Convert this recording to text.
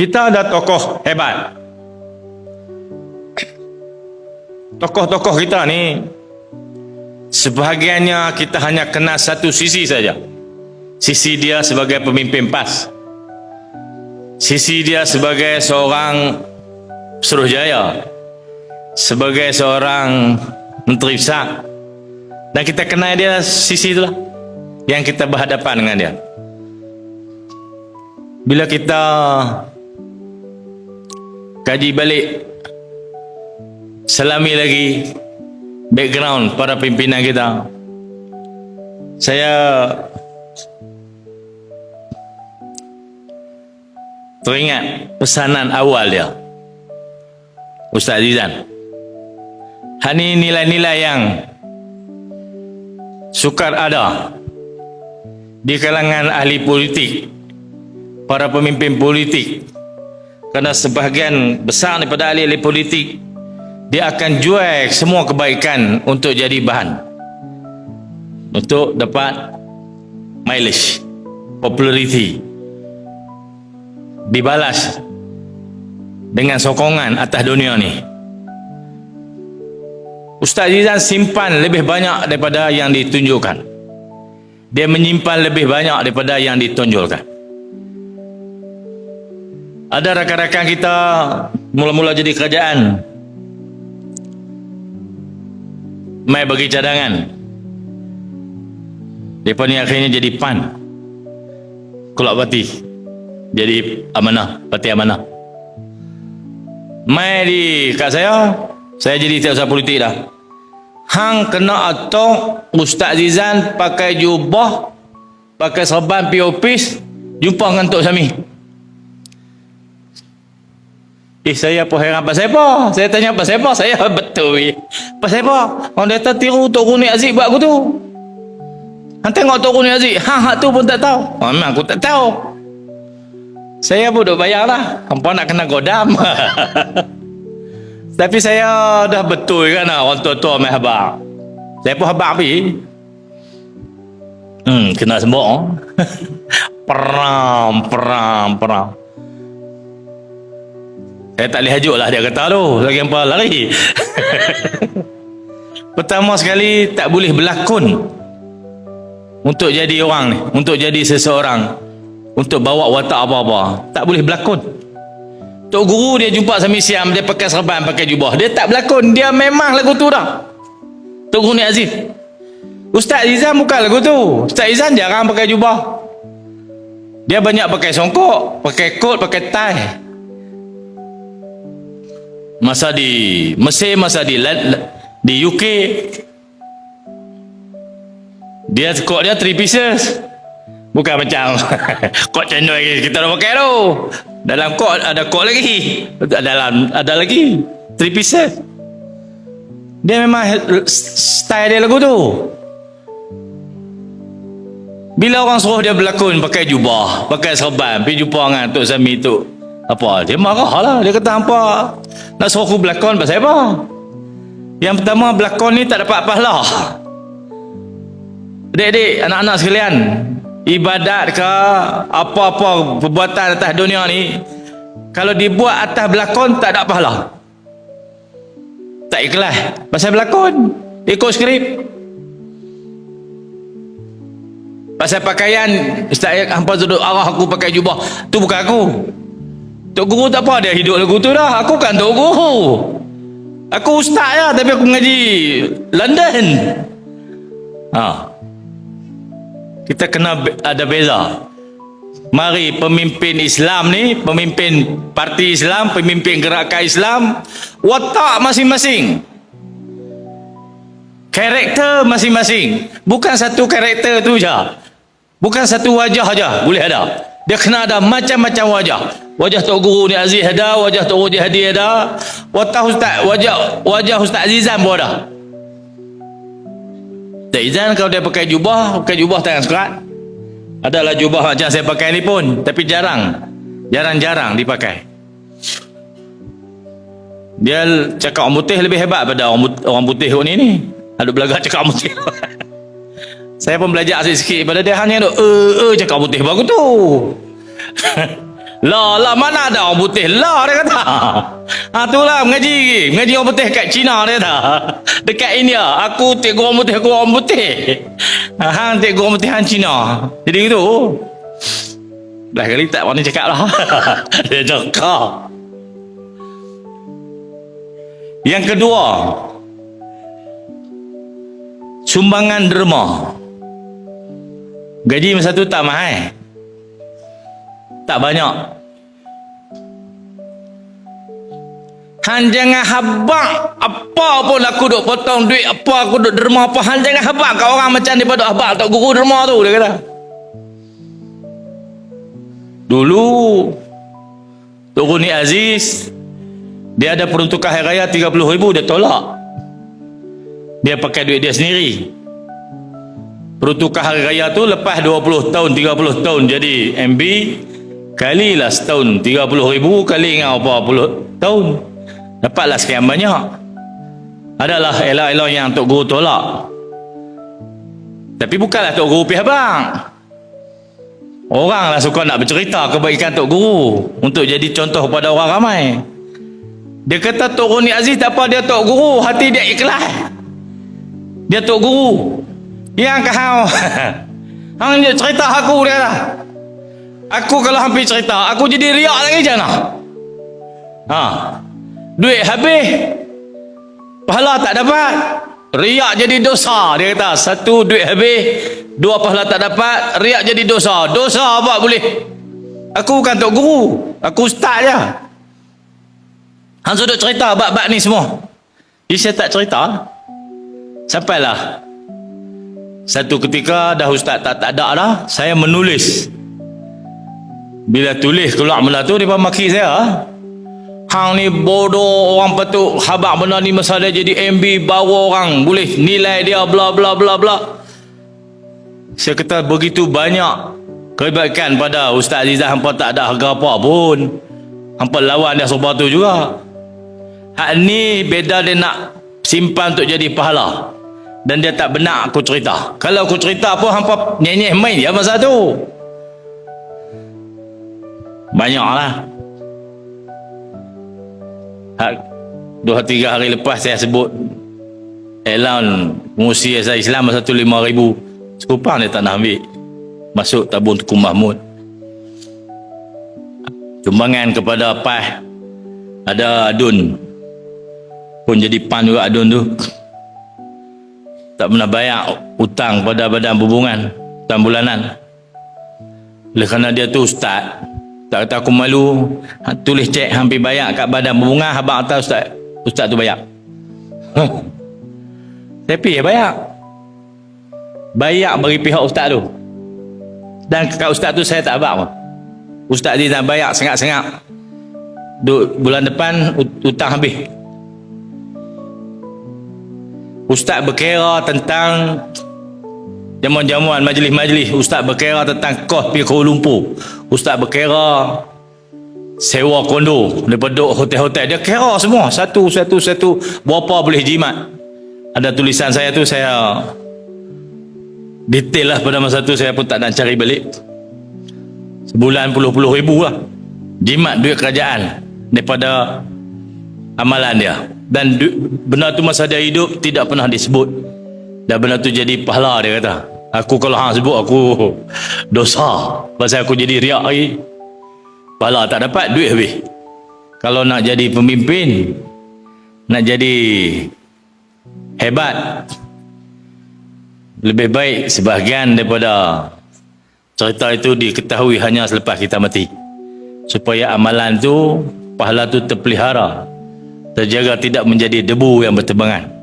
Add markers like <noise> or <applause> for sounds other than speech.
kita ada tokoh hebat. Tokoh-tokoh kita ni sebahagiannya kita hanya kenal satu sisi saja. Sisi dia sebagai pemimpin PAS. Sisi dia sebagai seorang Suruhjaya. Sebagai seorang menteri besar. Dan kita kenal dia sisi itulah yang kita berhadapan dengan dia. Bila kita kaji balik. Selami lagi. Background para pimpinan kita. Saya teringat pesanan awal dia. Ustaz Zizan ini nilai-nilai yang sukar ada di kalangan ahli politik para pemimpin politik kerana sebahagian besar daripada ahli-ahli politik dia akan jual semua kebaikan untuk jadi bahan. Untuk dapat mileage populariti. Dibalas dengan sokongan atas dunia ni. Ustaz Zizan simpan lebih banyak daripada yang ditunjukkan. Dia menyimpan lebih banyak daripada yang ditonjolkan ada rakan-rakan kita mula-mula jadi kerajaan? Mai bagi cadangan. Mereka ni akhirnya jadi PAN. Kulak bati. Jadi amanah parti amanah. Mai di kat saya saya jadi tiap politik dah. Hang kena atok Ustaz Zizan pakai jubah pakai serban POPis jumpa dengan Tok Sami Eh saya apa heran pasal apa? Saya tanya pasal apa? <laughs> Saya betul eh. Pasal apa? Orang dia tiru Tok Runi Aziz buat aku tu. Han tengok Tok Runi Aziz. Ha hak tu pun tak tahu. Oh, memang aku tak tahu. Saya pun duk bayar lah. Hampa nak kena godam. <laughs> Tapi saya dah betul kan lah orang tua-tua main habak. Saya pun habak api. Hmm, kena sembok. peram, peram, peram. Saya tak boleh hajuk lah dia kata tu. Lagi apa lari. <laughs> Pertama sekali tak boleh berlakon. Untuk jadi orang ni. Untuk jadi seseorang. Untuk bawa watak apa-apa. Tak boleh berlakon. Tok guru dia jumpa Sami Siam. Dia pakai serban, pakai jubah. Dia tak berlakon. Dia memang lagu tu dah. Tok guru ni Aziz. Ustaz Izan bukan lagu tu. Ustaz Izan jarang pakai jubah. Dia banyak pakai songkok. Pakai kot, pakai tie masa di Mesir masa di di UK dia kok dia three pieces. Bukan macam <laughs> kok channel lagi. Kita dah pakai tu. Dalam kok ada kok lagi. Dalam ada lagi three pieces. Dia memang style dia lagu tu. Bila orang suruh dia berlakon pakai jubah pakai serban pergi jumpa dengan Tok Sami tu apa? Dia marah lah. Dia kata apa nak suruh aku berlakon pasal apa? Yang pertama berlakon ni tak dapat pahala. Adik-adik anak-anak sekalian ibadat ke apa-apa perbuatan atas dunia ni kalau dibuat atas berlakon tak ada pahala. Tak ikhlas pasal berlakon ikut skrip. Pasal pakaian Ustaz hampa duduk arah aku pakai jubah. Tu bukan aku Tok Guru tak apa dia hidup lagu tu dah. Aku kan Tok Guru. Aku ustaz ya tapi aku mengaji London. Ha. Kita kena ada beza. Mari pemimpin Islam ni, pemimpin parti Islam, pemimpin gerakan Islam, watak masing-masing. Karakter masing-masing. Bukan satu karakter tu je. Bukan satu wajah aja boleh ada. Dia kena ada macam-macam wajah. Wajah Tok Guru ni Aziz ada, wajah Tok Rudi Hadi ada, wajah Ustaz, wajah wajah Ustaz Azizan pun ada. Ustaz Azizan kalau dia pakai jubah, pakai jubah tangan serat. Adalah jubah macam saya pakai ni pun, tapi jarang. Jarang-jarang dipakai. Dia cakap orang putih lebih hebat pada orang, orang putih ni ni. Ada belagak cakap orang putih. <laughs> saya pun belajar sikit-sikit pada dia hanya duk eh uh, cakap putih bagus tu. <laughs> lah lah mana ada orang putih? Lah dia kata. <laughs> Ha tu lah mengaji mengaji orang putih kat Cina dia kata. <laughs> Dekat India aku tengok orang putih aku orang putih. Ha hang tengok orang putih hang Cina jadi gitu dah kali tak berani cakap lah. Dia cakap. Yang kedua sumbangan derma gaji masa tu tak mahal. Tak banyak. Han jangan habak apa pun aku duk potong duit apa aku duk derma apa. Han jangan habak kat orang macam ni pada habak tak guru derma tu dia kata. Dulu Tok Guni Aziz dia ada peruntukan hari raya 30 ribu dia tolak. Dia pakai duit dia sendiri peruntukan hari raya tu lepas 20 tahun 30 tahun jadi MB kalilah setahun 30 ribu kali dengan apa puluh tahun dapatlah sekian banyak adalah elok-elok yang Tok Guru tolak tapi bukanlah Tok Guru pihak abang Orang lah suka nak bercerita kebaikan Tok Guru untuk jadi contoh kepada orang ramai. Dia kata Tok Roni Aziz tak apa dia Tok Guru, hati dia ikhlas. Dia Tok Guru. Yang kau. Hang <laughs> dia cerita aku dia lah. Aku kalau hampir cerita, aku jadi riak lagi je nak. Ha. Duit habis. Pahala tak dapat. Riak jadi dosa dia kata. Satu duit habis, dua pahala tak dapat, riak jadi dosa. Dosa apa boleh? Aku bukan tok guru, aku ustaz je. Hang sudah cerita bab-bab ni semua. Jadi saya tak cerita. Sampailah satu ketika dah ustaz tak, tak ada dah, saya menulis. Bila tulis keluar benda tu, dia maki saya. Hang ni bodoh orang patut habak benda ni masa dia jadi MB bawa orang boleh nilai dia bla bla bla bla. Saya kata begitu banyak kebaikan pada Ustaz Azizah hampa tak ada harga apa pun. Hampa lawan dia sebab tu juga. Hak ni beda dia nak simpan untuk jadi pahala. Dan dia tak benar aku cerita. Kalau aku cerita pun hampa nyenyeh main dia masa tu. Banyaklah. Hak dua tiga hari lepas saya sebut elan pengusi asal Islam masa tu lima ribu sekupang dia tak nak ambil masuk tabung Tuku Mahmud sumbangan kepada PAH ada adun pun jadi pan juga adun tu tak pernah bayar hutang pada badan hubungan hutang bulanan. Oleh kerana dia tu ustaz tak kata aku malu ha, tulis cek hampir bayar kat badan berbunga abang kata ustaz. Ustaz tu bayar. Huh. tapi ya bayar. Bayar bagi pihak ustaz tu. Dan kat ustaz tu saya tak abang pun. Ustaz dia dah bayar sengak-sengak. Duk, bulan depan hutang habis ustaz berkira tentang jamuan-jamuan majlis-majlis. Ustaz berkira tentang kos pergi Kuala Lumpur. Ustaz berkira sewa kondo. Daripada hotel-hotel. Dia kira semua. Satu satu satu. Berapa boleh jimat? Ada tulisan saya tu saya detail lah pada masa tu. Saya pun tak nak cari balik. Sebulan puluh-puluh ribu lah. Jimat duit kerajaan daripada amalan dia dan benda tu masa dia hidup tidak pernah disebut. Dan benda tu jadi pahala dia kata. Aku kalau hang sebut aku dosa. Pasal aku jadi riak lagi. Pahala tak dapat duit habis. Kalau nak jadi pemimpin nak jadi hebat lebih baik sebahagian daripada cerita itu diketahui hanya selepas kita mati. Supaya amalan tu pahala tu terpelihara terjaga tidak menjadi debu yang berterbangan